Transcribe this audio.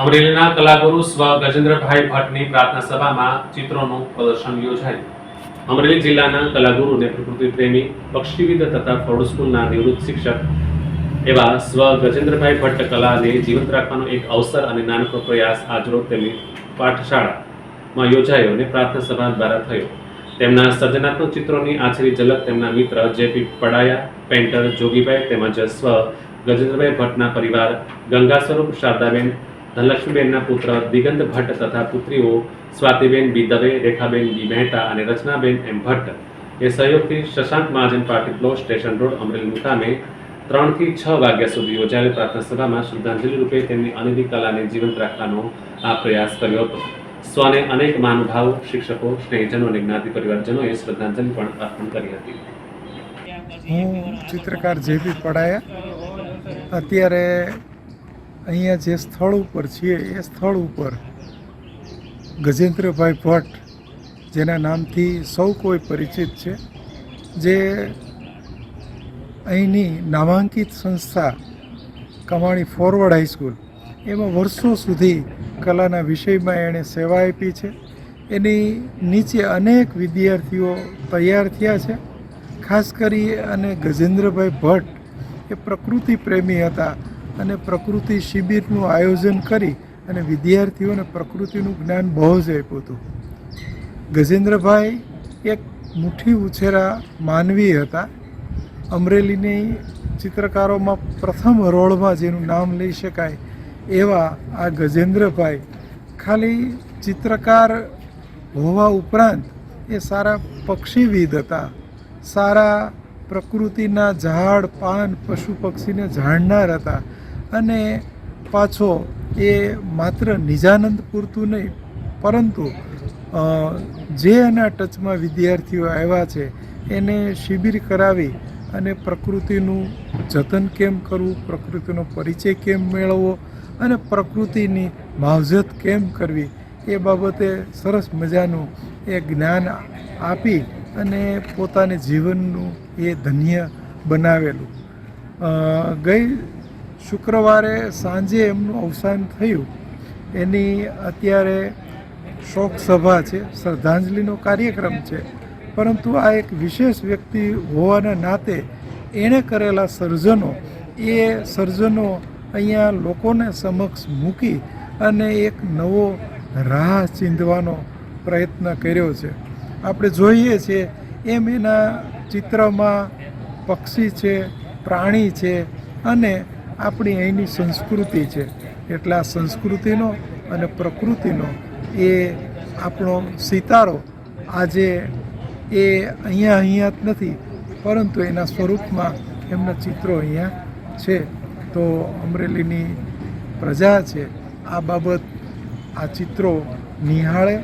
અમરેલીના કલાગુરુ સ્વ ગજેન્દ્રભાઈ ભટ્ટની પ્રાર્થના સભામાં ચિત્રોનું પ્રદર્શન યોજાયું. અમરેલી જિલ્લાના કલાગુરુ અને પ્રકૃતિ પ્રેમી પક્ષીવિદ તથા ફોર્ડ સ્કૂલના નિવૃત્ત શિક્ષક એવા સ્વ ગજેન્દ્રભાઈ ભટ્ટ કલાને જીવંત રાખવાનો એક અવસર અને નાનકડો પ્રયાસ આજરોજ તેમની પાઠશાળામાં યોજાયો અને પ્રાર્થના સભા દ્વારા થયો. તેમના સર્જનાત્મક ચિત્રોની આછરી ઝલક તેમના મિત્ર જેપી પડાયા, પેન્ટર જોગીભાઈ તેમજ સ્વ ગજેન્દ્રભાઈ ભટ્ટના પરિવાર ગંગા સ્વરૂપ શારદાબેન ધનલક્ષ્મીબેનના પુત્ર દિગંત ભટ્ટ તથા પુત્રીઓ સ્વાતિબેન બી દવે, રેખાબેન બી મહેતા અને રચનાબેન એમ ભટ્ટ. એ સહયોગથી Shashank Mahajan party plot station road Amreli મુકામે ત્રણથી છ વાગ્યા સુધી યોજાયેલી પ્રાર્થના સભામાં શ્રદ્ધાંજલિ રૂપે તેમની અનેરી કલાને જીવંત રાખવાનો આ પ્રયાસ કર્યો હતો. સ્વને અનેક મહાનુભાવ, શિક્ષકો, સ્નેહીજનો અને જ્ઞાતિ પરિવારજનોએ શ્રદ્ધાંજલિ પણ અર્પણ કરી હતી. હું ચિત્રકાર જેપી પડાયા. અત્યારે અહીંયા જે સ્થળ ઉપર છીએ, એ સ્થળ ઉપર ગજેન્દ્રભાઈ ભટ્ટ, જેના નામથી સૌ કોઈ પરિચિત છે, જે અહીંની નામાંકિત સંસ્થા કમાણી ફોરવર્ડ હાઈસ્કૂલ એમાં વર્ષો સુધી કલાના વિષયમાં એણે સેવા આપી છે. એની નીચે અનેક વિદ્યાર્થીઓ તૈયાર થયા છે. ખાસ કરી અને ગજેન્દ્રભાઈ ભટ્ટ એ પ્રકૃતિ પ્રેમી હતા. અને પ્રકૃતિ શિબિરનું આયોજન કરી અને વિદ્યાર્થીઓને પ્રકૃતિનું જ્ઞાન બહુ જ આપ્યું હતું. ગજેન્દ્રભાઈ એક મુઠ્ઠી ઉછેરા માનવી હતા. અમરેલીની ચિત્રકારોમાં પ્રથમ હરોળમાં જેનું નામ લઈ શકાય એવા આ ગજેન્દ્રભાઈ ખાલી ચિત્રકાર હોવા ઉપરાંત એ સારા પક્ષીવિદ હતા. સારા પ્રકૃતિના ઝાડ, પાન, પશુ પક્ષીને જાણનાર હતા. અને પાછો એ માત્ર નિજાનંદ પૂરતું નહીં, પરંતુ જે એના ટચમાં વિદ્યાર્થીઓ આવ્યા છે, એને શિબિર કરાવી અને પ્રકૃતિનું જતન કેમ કરવું, પ્રકૃતિનો પરિચય કેમ મેળવવો અને પ્રકૃતિની માવજત કેમ કરવી, એ બાબતે સરસ મજાનું એ જ્ઞાન આપી અને પોતાને જીવનનું એ ધન્ય બનાવેલું. ગઈ શુક્રવારે સાંજે એમનું અવસાન થયું. એની અત્યારે શોક સભા છે, શ્રદ્ધાંજલિનો કાર્યક્રમ છે. પરંતુ આ એક વિશેષ વ્યક્તિ હોવાના નાતે એણે કરેલા સર્જનો, એ સર્જનો અહીંયા લોકોને સમક્ષ મૂકી અને એક નવો રાહ ચીંધવાનો પ્રયત્ન કર્યો છે. આપણે જોઈએ છીએ એમ એના ચિત્રમાં પક્ષી છે, પ્રાણી છે અને આપણી અહીંની સંસ્કૃતિ છે. એટલે આ સંસ્કૃતિનો અને પ્રકૃતિનો એ આપણો સિતારો આજે એ અહીંયા અહીંયા જ નથી, પરંતુ એના સ્વરૂપમાં એમના ચિત્રો અહીંયા છે. તો અમરેલીની પ્રજા છે, આ બાબત આ ચિત્રો નિહાળે.